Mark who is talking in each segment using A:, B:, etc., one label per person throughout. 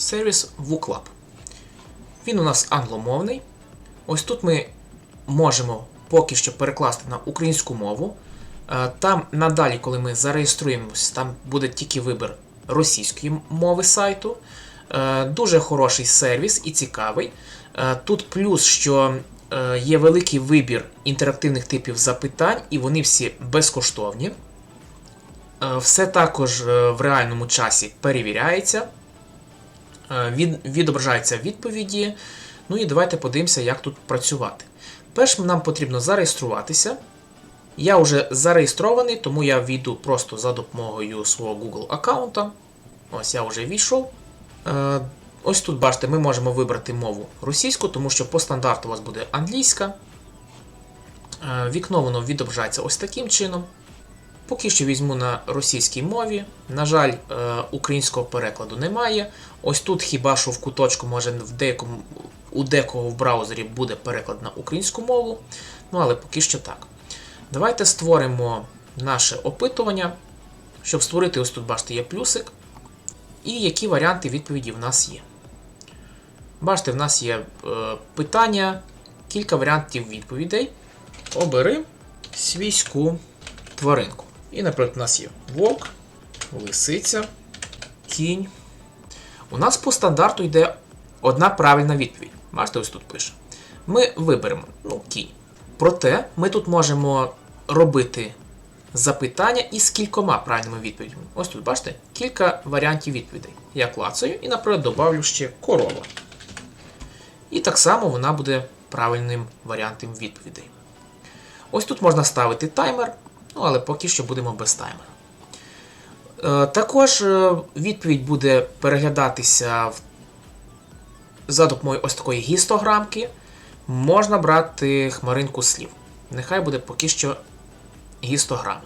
A: сервіс WooClub. Він у нас англомовний. Ось тут ми можемо поки що перекласти на українську мову. Е, Там надалі, коли ми зареєструємось, там буде тільки вибір російської мови сайту. Е, Дуже хороший сервіс і цікавий. Е, Тут плюс, що є великий вибір інтерактивних типів запитань, і вони всі безкоштовні. Все також в реальному часі перевіряється, відображаються відповіді. Ну і давайте подивимося, як тут працювати. Перш нам потрібно зареєструватися. Я вже зареєстрований, тому я війду просто за допомогою свого Google аккаунта. Ось я вже війшов. Е, Ось тут, бачите, ми можемо вибрати мову російську, тому що по стандарту у вас буде англійська. Е, Вікно воно відображається ось таким чином. Поки що візьму на російській мові. На жаль, е, українського перекладу немає. Ось тут хіба що в куточку, може в деякому, у декого в браузері буде переклад на українську мову. Ну, але поки що так. Давайте створимо наше опитування. Щоб створити, ось тут, бачите, є плюсик. І які варіанти відповіді в нас є. Бачите, в нас є е, питання, кілька варіантів відповідей. Обери свійську тваринку. І, наприклад, у нас є вовк, лисиця, кінь. У нас по стандарту йде одна правильна відповідь. Бачите, ось тут пише. Ми виберемо ну, кінь. Проте ми тут можемо робити запитання із кількома правильними відповідями. Ось тут, бачите, кілька варіантів відповідей. Я клацаю і, наприклад, добавлю ще корова. І так само вона буде правильним варіантом відповідей. Ось тут можна ставити таймер, ну але поки що будемо без таймера. Е, Також е, відповідь буде переглядатися за допомогою ось такої гістограмки. Можна брати хмаринку слів. Нехай буде поки що гістограми.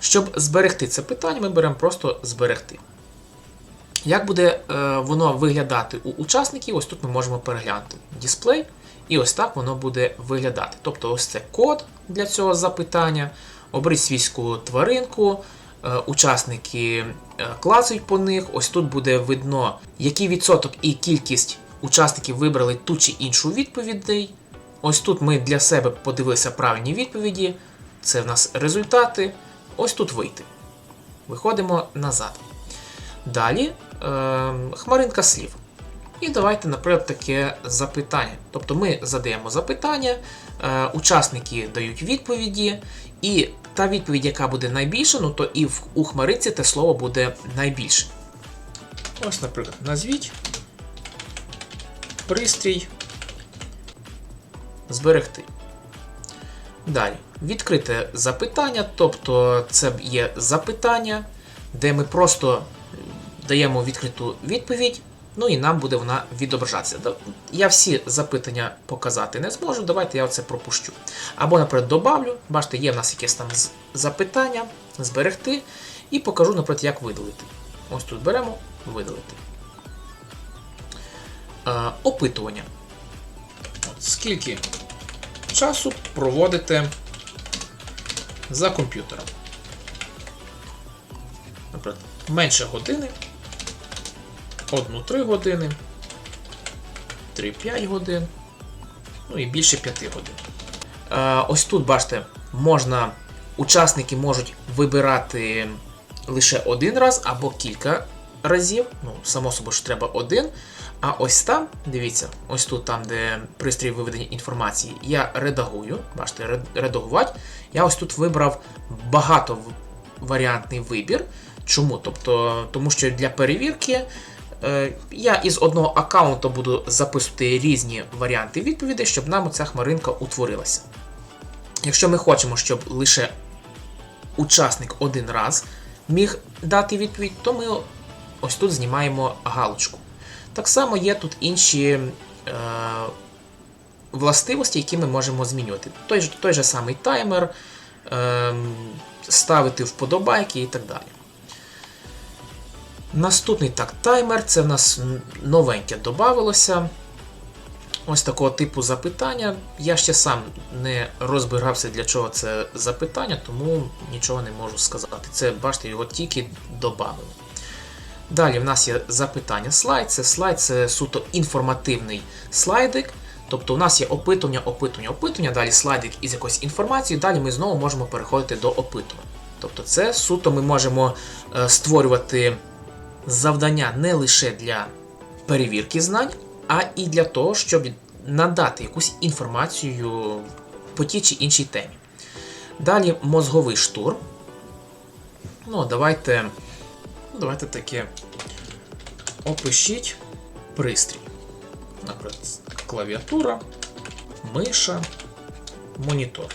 A: Щоб зберегти це питання, ми беремо просто зберегти. Як буде е, воно виглядати у учасників? Ось тут ми можемо переглянути дисплей, і ось так воно буде виглядати. Тобто, ось це код для цього запитання. Оберіть свійську тваринку, е, учасники е, клацають по них. Ось тут буде видно, який відсоток і кількість учасників вибрали ту чи іншу відповідей. Ось тут ми для себе подивилися правильні відповіді. Це в нас результати. Ось тут вийти. Виходимо назад. Далі е, хмаринка слів. І давайте, наприклад, таке запитання. Тобто ми задаємо запитання, е, учасники дають відповіді, і та відповідь, яка буде найбільша, ну то і у хмаринці те слово буде найбільше. Ось, наприклад, назвіть пристрій зберегти. Далі, відкрите запитання, тобто це є запитання, де ми просто даємо відкриту відповідь, ну і нам буде вона відображатися. Я всі запитання показати не зможу, давайте я оце пропущу. Або, наприклад, добавлю, бачите, є в нас якесь там запитання, зберегти, і покажу, наприклад, як видалити. Ось тут беремо видалити. Е, опитування. От, скільки часу проводите за комп'ютером? Наприклад, менше години, 1-3 години, 3-5 годин, ну і більше 5 годин. Ось тут, бачите, можна, учасники можуть вибирати лише один раз або кілька разів. Ну, само собою ж треба один. А ось там, дивіться, ось тут, там, де пристрій виведення інформації, я редагую. Бачите, редагувати. Я ось тут вибрав багатоваріантний вибір. Чому? Тобто, тому що для перевірки я із одного аккаунту буду записувати різні варіанти відповідей, щоб нам оця хмаринка утворилася. Якщо ми хочемо, щоб лише учасник один раз міг дати відповідь, то ми ось тут знімаємо галочку. Так само є тут інші е, властивості, які ми можемо змінювати. Той той же самий таймер, е, ставити вподобайки і так далі. Наступний так, таймер, це в нас новеньке додавалося. Ось такого типу запитання. Я ще сам не розбирався, для чого це запитання, тому нічого не можу сказати. Це, бачите, його тільки додали. Далі в нас є запитання слайд. Це слайд це суто інформативний слайдик. Тобто у нас є опитування, опитування, опитування, далі слайдик із якоюсь інформацією, далі ми знову можемо переходити до опитування. Тобто це суто ми можемо е, створювати завдання не лише для перевірки знань, а і для того, щоб надати якусь інформацію по тій чи іншій темі. Далі мозговий штурм. Ну, давайте, давайте таке опишіть пристрій. Наприклад, клавіатура, миша, монітор.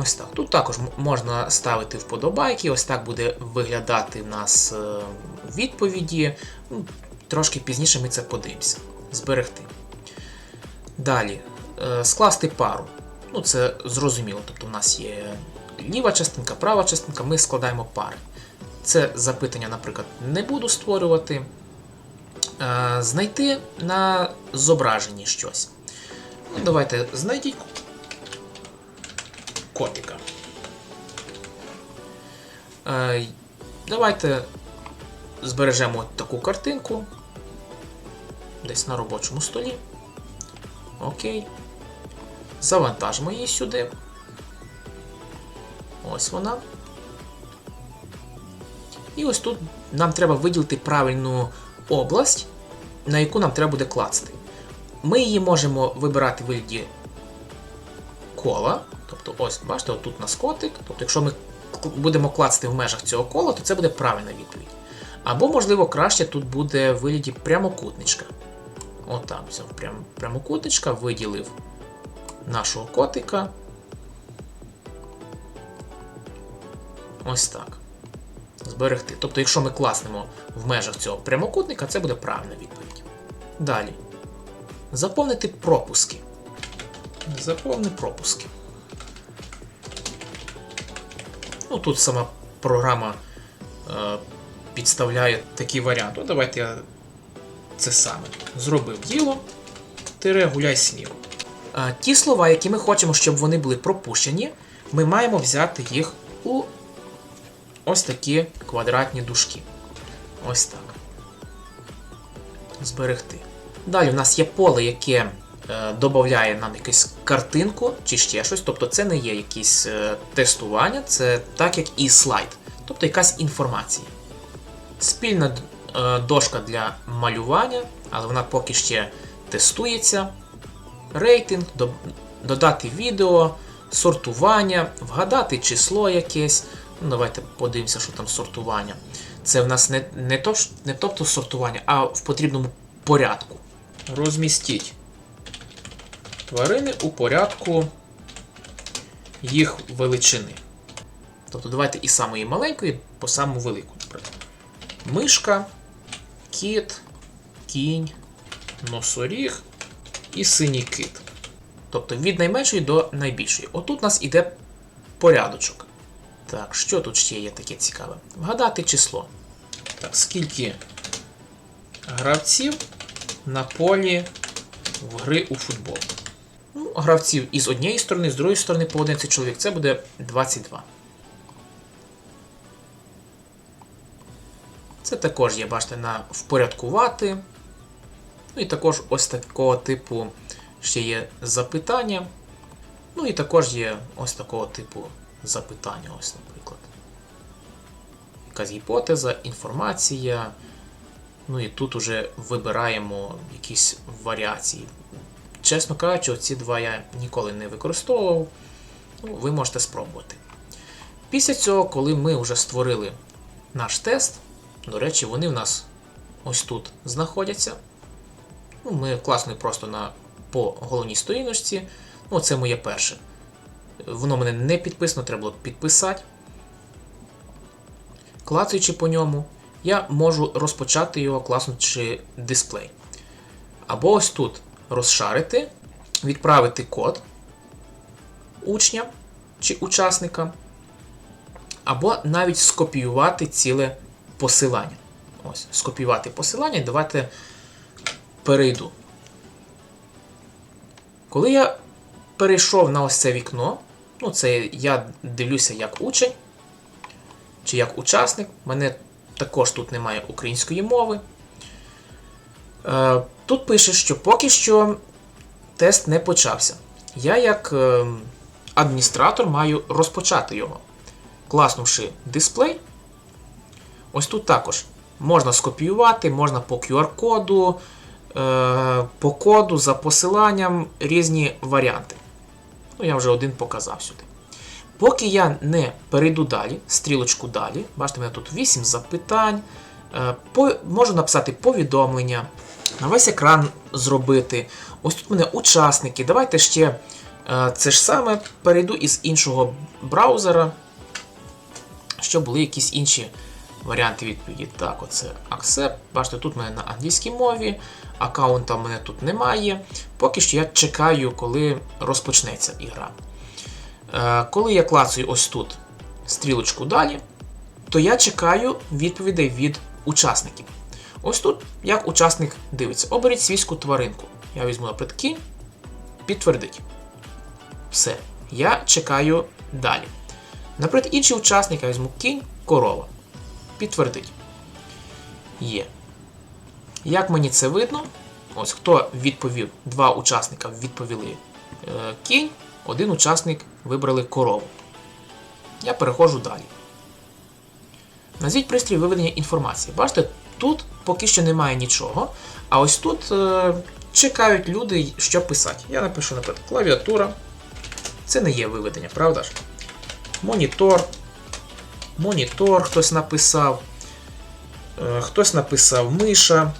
A: Ось так. Тут також можна ставити вподобайки, ось так буде виглядати в нас е, відповіді. Ну, Трошки пізніше ми це подивимося. Зберегти. Далі. е, Скласти пару. Ну, це зрозуміло. Тобто у нас є ліва частинка, права частинка, ми складаємо пари. Це запитання, наприклад, не буду створювати. Е, Знайти на зображенні щось. Ну, давайте знайдіть котика. Е, Давайте збережемо таку картинку. Десь на робочому столі. Окей. Завантажимо її сюди. Ось вона. І ось тут нам треба виділити правильну область, на яку нам треба буде клацати. Ми її можемо вибирати в вигляді кола. Тобто, ось, бачите, тут у нас котик. Тобто, якщо ми будемо клацати в межах цього кола, то це буде правильна відповідь. Або, можливо, краще тут буде в вигляді прямокутничка. Отак, взяв прям, прямокутничка, виділив нашого котика. Ось так. Зберегти. Тобто, якщо ми класнемо в межах цього прямокутника, це буде правильна відповідь. Далі. Заповнити пропуски. Заповни пропуски. Ну, тут сама програма е, підставляє такий варіант. Ну, давайте я це саме зробив діло. Тире гуляй. Е, ті слова, які ми хочемо, щоб вони були пропущені, ми маємо взяти їх у ось такі квадратні дужки. Ось так. Зберегти. Далі у нас є поле, яке е, додає нам якусь картинку чи ще щось. Тобто це не є якісь е, тестування, це так як і слайд. Тобто якась інформація. Спільна е, дошка для малювання, але вона поки ще тестується. Рейтинг, додати відео, сортування, вгадати число якесь. Ну, давайте подивимося, що там сортування. Це в нас не, не, то, не тобто сортування, а в потрібному порядку. Розмістіть тварини у порядку їх величини. Тобто давайте із самої маленької по саму велику. Мишка, кіт, кінь, носоріг і синій кит. Тобто від найменшої до найбільшої. Отут у нас іде порядочок. Так, що тут ще є таке цікаве? Вгадати число. Так, скільки гравців на полі в гри у футбол? Ну, гравців із однієї сторони, з другої сторони по 11 чоловік. Це буде 22. Це також є, бачите, на впорядкувати. Ну і також ось такого типу ще є запитання. Ну і також є ось такого типу запитання, ось, наприклад. Якась гіпотеза, інформація. Ну і тут уже вибираємо якісь варіації. Чесно кажучи, ці два я ніколи не використовував. Ну, ви можете спробувати. Після цього, коли ми вже створили наш тест, до речі, вони в нас ось тут знаходяться. Ну, Ми класно просто на, по головній сторіночці. Ну, це моє перше. Воно мене не підписано, треба було підписати. Клацаючи по ньому, я можу розпочати його класнучи дисплей. Або ось тут розшарити, відправити код учня чи учасника, або навіть скопіювати ціле посилання. Ось, скопіювати посилання, давайте перейду. Коли я перейшов на ось це вікно, ну це я дивлюся як учень чи як учасник, мене також тут немає української мови. Е, Тут пише, що поки що тест не почався. Я, як е, адміністратор, маю розпочати його. Класнувши дисплей, ось тут також можна скопіювати, можна по QR-коду, е, по коду, за посиланням різні варіанти. Ну, я вже один показав сюди. Поки я не перейду далі, стрілочку далі, бачите, у мене тут 8 запитань. Е, по, можу написати повідомлення, на весь екран зробити. Ось тут у мене учасники. Давайте ще е, це ж саме перейду із іншого браузера, щоб були якісь інші варіанти відповіді. Так, оце Accept. Бачите, тут в мене на англійській мові, аккаунта в мене тут немає. Поки що я чекаю, коли розпочнеться ігра. Е, Коли я клацаю ось тут стрілочку далі, то я чекаю відповідей від учасників. Ось тут, як учасник дивиться, оберіть свійську тваринку. Я візьму наприклад кінь, підтвердить. Все. Я чекаю далі. Наприклад, інший учасник я візьму кінь, корова. Підтвердить. Є. Як мені це видно? Ось хто відповів, два учасника відповіли е, кінь, один учасник вибрали корову. Я переходжу далі. Назвіть пристрій виведення інформації. Бачите, тут поки що немає нічого. А ось тут е, чекають люди, що писати. Я напишу, наприклад, клавіатура. Це не є виведення, правда ж? Монітор. Монітор хтось написав. Е, хтось написав миша,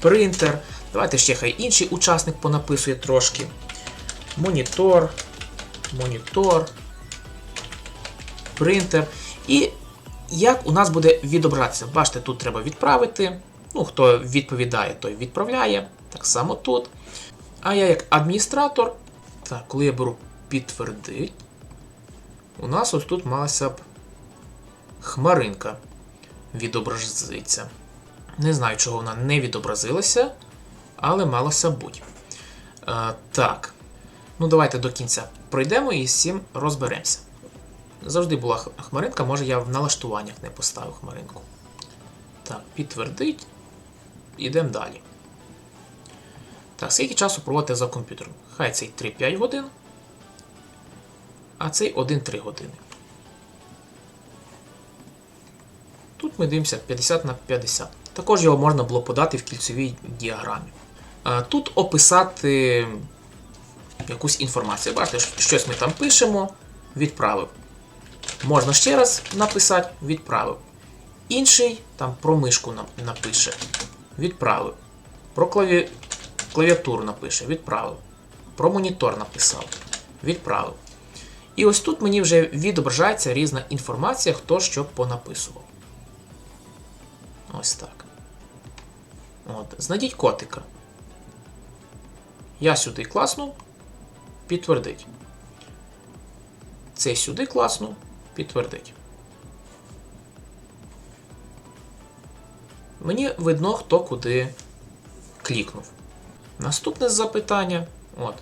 A: принтер. Давайте ще хай інший учасник понаписує трошки. Монітор. Монітор. Принтер. І як у нас буде відобратися? Бачите, тут треба відправити. Ну, хто відповідає, той відправляє. Так само тут. А я як адміністратор, так, коли я беру підтвердить, у нас ось тут малася б хмаринка відобразиться. Не знаю, чого вона не відобразилася, але малося бути. Е, так. Ну, давайте до кінця пройдемо і з цим розберемося. Завжди була хмаринка, може я в налаштуваннях не поставив хмаринку. Так, підтвердить. Ідемо далі. Так, скільки часу проводите за комп'ютером? Хай цей 3-5 годин, а цей 1-3 години. Тут ми дивимося 50 на 50. Також його можна було подати в кільцевій діаграмі. Е, Тут описати якусь інформацію. Бачите, щось ми там пишемо, відправив. Можна ще раз написати, відправив. Інший там про мишку напише, відправив. Про клаві... клавіатуру напише, відправив. Про монітор написав, відправив. І ось тут мені вже відображається різна інформація, хто що понаписував. Ось так. От. Знайдіть котика. Я сюди класнув, підтвердить. Цей сюди класнув, підтвердить. Мені видно, хто куди клікнув. Наступне запитання. От.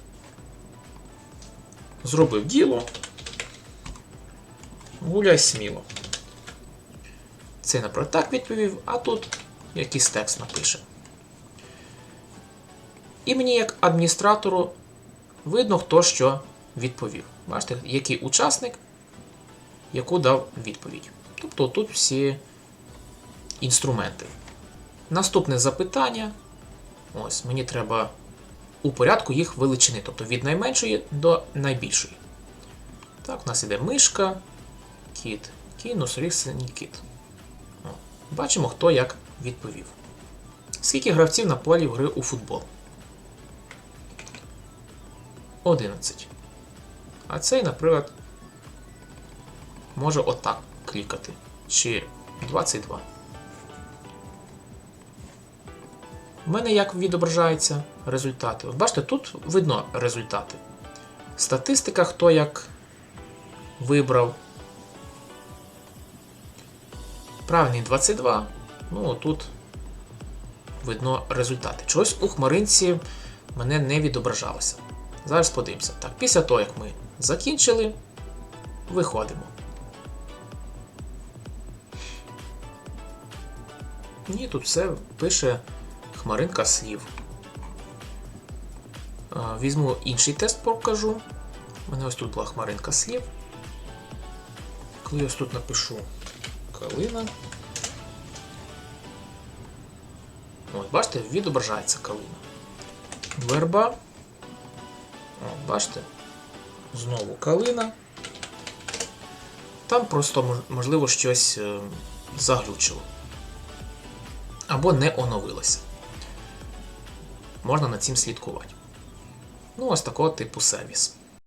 A: Зробив діло. Гуляй сміло. Цей, наприклад, так відповів, а тут якийсь текст напише. І мені, як адміністратору, видно, хто що відповів. Бачите, який учасник, яку дав відповідь. Тобто тут всі інструменти. Наступне запитання. Ось, мені треба у порядку їх величини, тобто від найменшої до найбільшої. Так, у нас іде мишка, кіт, кінь, носоріг, синій кіт. Бачимо, хто як відповів. Скільки гравців на полі в гри у футбол? 11. А цей, наприклад, може отак клікати. Чи 22. У мене як відображаються результати. От бачите, тут видно результати. Статистика, хто як вибрав. Правильний 22. Ну, тут видно результати. Чогось у хмаринці мене не відображалося. Зараз подивимося. Так, після того, як ми закінчили, виходимо. Ні, тут все пише хмаринка слів. Візьму інший тест, покажу. У мене ось тут була хмаринка слів. Коли я ось тут напишу калина. От, бачите, відображається калина. Верба. От, бачите? Знову калина. Там просто можливо щось е, заглючило. Або не оновилося. Можна над цим слідкувати. Ну, ось такого типу сервіс.